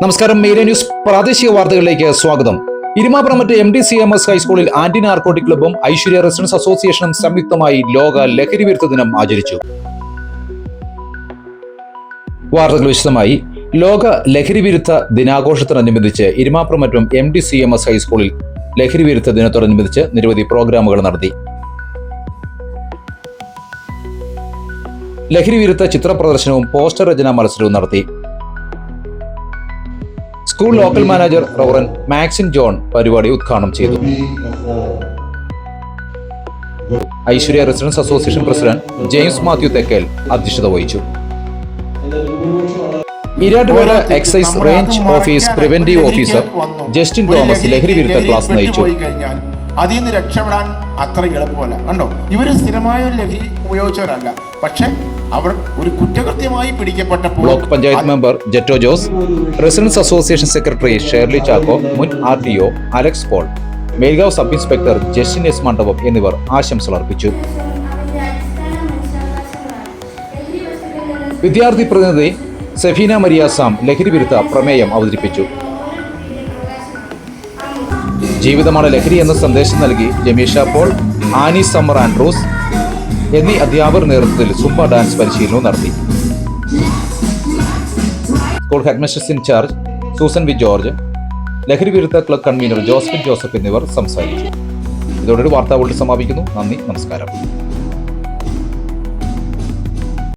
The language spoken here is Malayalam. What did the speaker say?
നമസ്കാരം മീഡിയ ന്യൂസ് പ്രാദേശിക വാർത്തകളിലേക്ക് സ്വാഗതം. ഇരുമാപ്രമറ്റ് M D C M S ഹൈസ്കൂളിൽ ആന്റി നാർക്കോട്ടിക് ക്ലബ്ബും ഐശ്വര്യ റെസിഡൻസ് അസോസിയേഷനും സംയുക്തമായി ലോക ലഹരി വിരുദ്ധ ദിനം ആചരിച്ചു. വാർത്തകൾ വിശദമായി. ലോക ലഹരി വിരുദ്ധ ദിനാഘോഷത്തോടനുബന്ധിച്ച് ഇരുമാപ്രമറ്റും M D C M S ഹൈസ്കൂളിൽ ലഹരി വിരുദ്ധ ദിനത്തോടനുബന്ധിച്ച് നിരവധി പ്രോഗ്രാമുകൾ നടത്തി. ലഹരി വിരുദ്ധ ചിത്ര പ്രദർശനവും പോസ്റ്റർ രചനാ മത്സരവും നടത്തി. School local manager Roran Maxin John പരിപാടി ഉദ്ഘാടനം ചെയ്തു. Aishwarya residents association president James Mathew Thekkel അധ്യക്ഷത വഹിച്ചു. Erattupetta excise range office preventive officer Justin Thomas ലഹരി വിരുദ്ധ ക്ലാസ് നയിച്ചു. അതിൽ നിന്ന് രക്ഷപ്പെടാൻ അത്ര എളുപ്പമല്ല. കണ്ടോ? ഇവർ സ്ഥിരമായ ഒരു ലഹരി ഉപയോഗിച്ചവരല്ല. പക്ഷെ അവർ ഒരു കുറ്റകൃത്യമായി പിടിക്കപ്പെട്ടപ്പോൾ block panchayat member Jetto Jose residents association secretary Shirley Chacko മുൻ R T O Alex Paul Melgav sub inspector Justin S Mandapam എന്നിവർ ആശംസകൾ അർപ്പിച്ചു. വിദ്യാർത്ഥി പ്രതിനിധി സെഫീന മരിയാസാം ലഹരി വിരുദ്ധ പ്രമേയം അവതരിപ്പിച്ചു. ജീവിതമാണ് ലഹരി എന്ന സന്ദേശം നൽകി ജമീഷ പോൾ ആനി സമ്മർ ആൻഡ്രൂസ് എന്നീ അധ്യാപകർ നേതൃത്വത്തിൽ സുംബ ഡാൻസ് പരിശീലനവും നടത്തി. School headmistress in charge Susan V George ലഹരി വിരുദ്ധ ക്ലബ് കൺവീനർ ജോസഫിൻ ജോസഫ് എന്നിവർ സംസാരിച്ചു. ഇതോടെ ഒരു വാർത്താ ബുള്ളറ്റിൻ സമാപിക്കുന്നു. നന്ദി നമസ്കാരം.